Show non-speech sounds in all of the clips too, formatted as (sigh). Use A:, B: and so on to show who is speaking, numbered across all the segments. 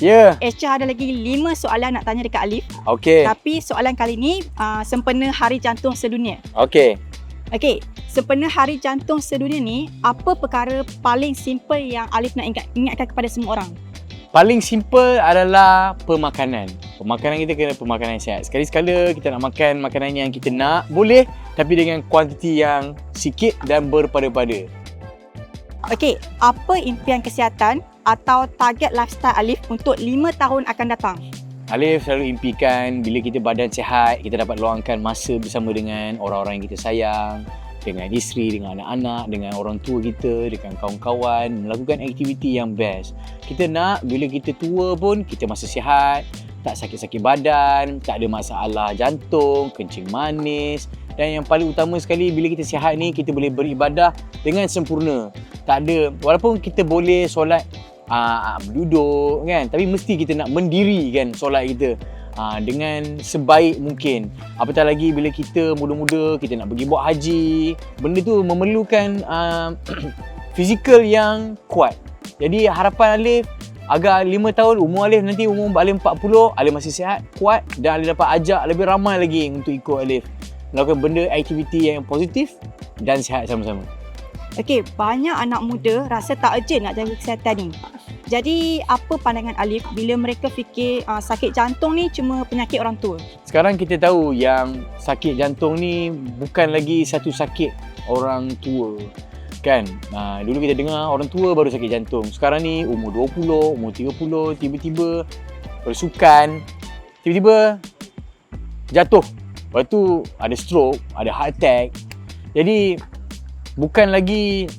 A: Ya.
B: Echa ada lagi 5 soalan nak tanya dekat Alif.
A: Okey.
B: Tapi soalan kali ni uh, sempena Hari Jantung Sedunia.
A: Okey.
B: Okey, sempena Hari Jantung Sedunia ni, apa perkara paling simple yang Alif nak ingat, ingatkan kepada semua orang?
A: Paling simple adalah pemakanan. Pemakanan kita kena pemakanan yang sihat. Sekali-sekala kita nak makan makanan yang kita nak, boleh tapi dengan kuantiti yang sikit dan berpada-pada.
B: Okey, apa impian kesihatan atau target lifestyle Alif untuk 5 tahun akan datang?
A: Alif selalu impikan bila kita badan sihat, kita dapat luangkan masa bersama dengan orang-orang yang kita sayang, dengan isteri, dengan anak-anak, dengan orang tua kita, dengan kawan-kawan, melakukan aktiviti yang best. Kita nak bila kita tua pun kita masih sihat, tak sakit-sakit badan, tak ada masalah jantung, kencing manis dan yang paling utama sekali bila kita sihat ni kita boleh beribadah dengan sempurna. Tak ada walaupun kita boleh solat aa, duduk kan tapi mesti kita nak mendiri kan solat kita aa, dengan sebaik mungkin. Apatah lagi bila kita muda-muda kita nak pergi buat haji, benda tu memerlukan (clears throat) fizikal yang kuat. Jadi harapan Alif agar 5 tahun umur Alif nanti umur Alif 40, Alif masih sihat, kuat dan Alif dapat ajak lebih ramai lagi untuk ikut Alif melakukan benda aktiviti yang positif dan sihat sama-sama.
B: Okey, banyak anak muda rasa tak urgent nak jaga kesihatan ni. Jadi, apa pandangan Alif bila mereka fikir uh, sakit jantung ni cuma penyakit orang tua?
A: Sekarang kita tahu yang sakit jantung ni bukan lagi satu sakit orang tua. Kan? Ha, dulu kita dengar orang tua baru sakit jantung. Sekarang ni umur 20, umur 30, tiba-tiba bersukan, tiba-tiba jatuh. Lepas tu ada stroke, ada heart attack. Jadi bukan lagi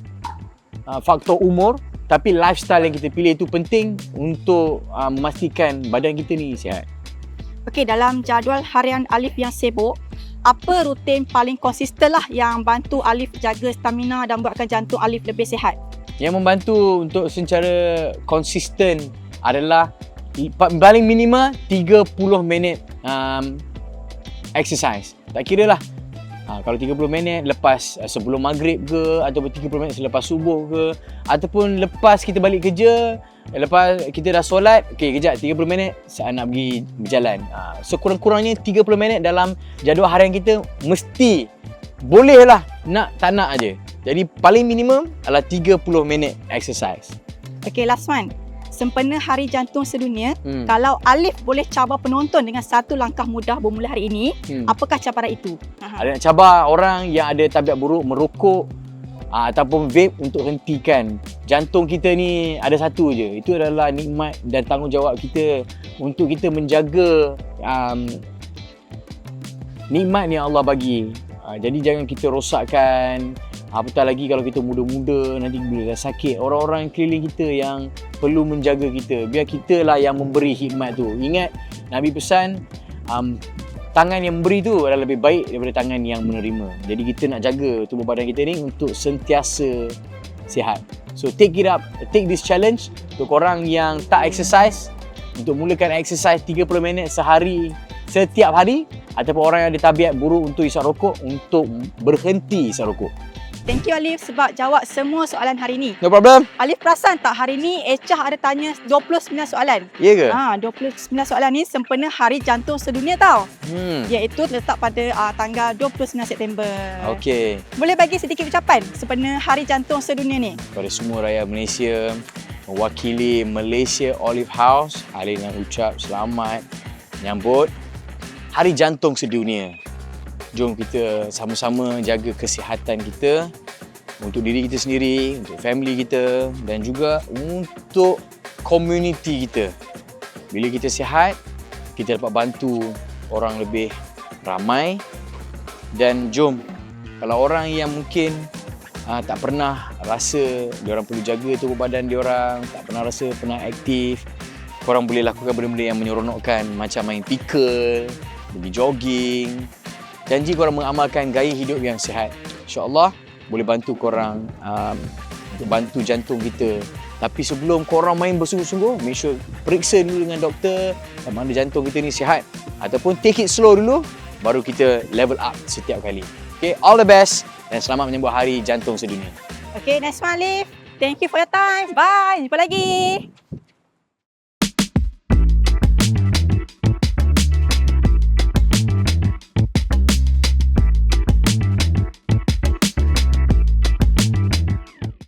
A: uh, faktor umur tapi lifestyle yang kita pilih itu penting untuk uh, memastikan badan kita ni sihat.
B: Okey, dalam jadual harian Alif yang sibuk, apa rutin paling konsisten lah yang bantu Alif jaga stamina dan buatkan jantung Alif lebih sihat?
A: Yang membantu untuk secara konsisten adalah paling minima 30 minit um, exercise. Tak kira lah Ha, kalau 30 minit lepas uh, sebelum maghrib ke ataupun 30 minit selepas subuh ke ataupun lepas kita balik kerja lepas kita dah solat okey kejap 30 minit saya nak pergi berjalan. Ha, sekurang-kurangnya 30 minit dalam jadual harian kita mesti boleh lah nak tak nak aje. Jadi paling minimum adalah 30 minit exercise.
B: Okey, last one. Sempena Hari Jantung Sedunia,
A: hmm.
B: kalau Alif boleh cabar penonton dengan satu langkah mudah bermula hari ini,
A: Hmm.
B: apakah cabaran itu?
A: Ada nak cabar orang yang ada tabiat buruk merokok aa, ataupun vape untuk hentikan. Jantung kita ni ada satu je. Itu adalah nikmat dan tanggungjawab kita untuk kita menjaga um, nikmat yang Allah bagi. Aa, jadi jangan kita rosakkan. Apatah lagi kalau kita muda-muda nanti bila dah sakit orang-orang keliling kita yang perlu menjaga kita. Biar kita lah yang memberi hikmat tu. Ingat Nabi pesan um, tangan yang memberi tu adalah lebih baik daripada tangan yang menerima. Jadi kita nak jaga tubuh badan kita ni untuk sentiasa sihat. So take it up, take this challenge untuk korang yang tak exercise untuk mulakan exercise 30 minit sehari setiap hari ataupun orang yang ada tabiat buruk untuk isap rokok untuk berhenti isap rokok.
B: Thank you Alif sebab jawab semua soalan hari ni.
A: No problem.
B: Alif perasan tak hari ni Echah ada tanya 29 soalan.
A: Ya ke?
B: Ha, 29 soalan ni sempena Hari Jantung Sedunia tau.
A: Hmm.
B: Iaitu terletak pada uh, tanggal 29 September.
A: Okey.
B: Boleh bagi sedikit ucapan sempena Hari Jantung Sedunia ni?
A: kepada semua rakyat Malaysia mewakili Malaysia Olive House Ali nak ucap selamat menyambut Hari Jantung Sedunia. Jom kita sama-sama jaga kesihatan kita untuk diri kita sendiri, untuk family kita dan juga untuk community kita. Bila kita sihat, kita dapat bantu orang lebih ramai dan jom kalau orang yang mungkin uh, tak pernah rasa dia orang perlu jaga tubuh badan dia orang, tak pernah rasa pernah aktif, korang boleh lakukan benda-benda yang menyeronokkan macam main pikul, pergi jogging. Janji korang mengamalkan gaya hidup yang sihat. InsyaAllah boleh bantu korang um, bantu jantung kita. Tapi sebelum korang main bersungguh-sungguh, make sure periksa dulu dengan doktor ada jantung kita ni sihat. Ataupun take it slow dulu, baru kita level up setiap kali. Okay, all the best dan selamat menyambut Hari Jantung Sedunia.
B: Okay, next one Alif. Thank you for your time. Bye. Jumpa lagi.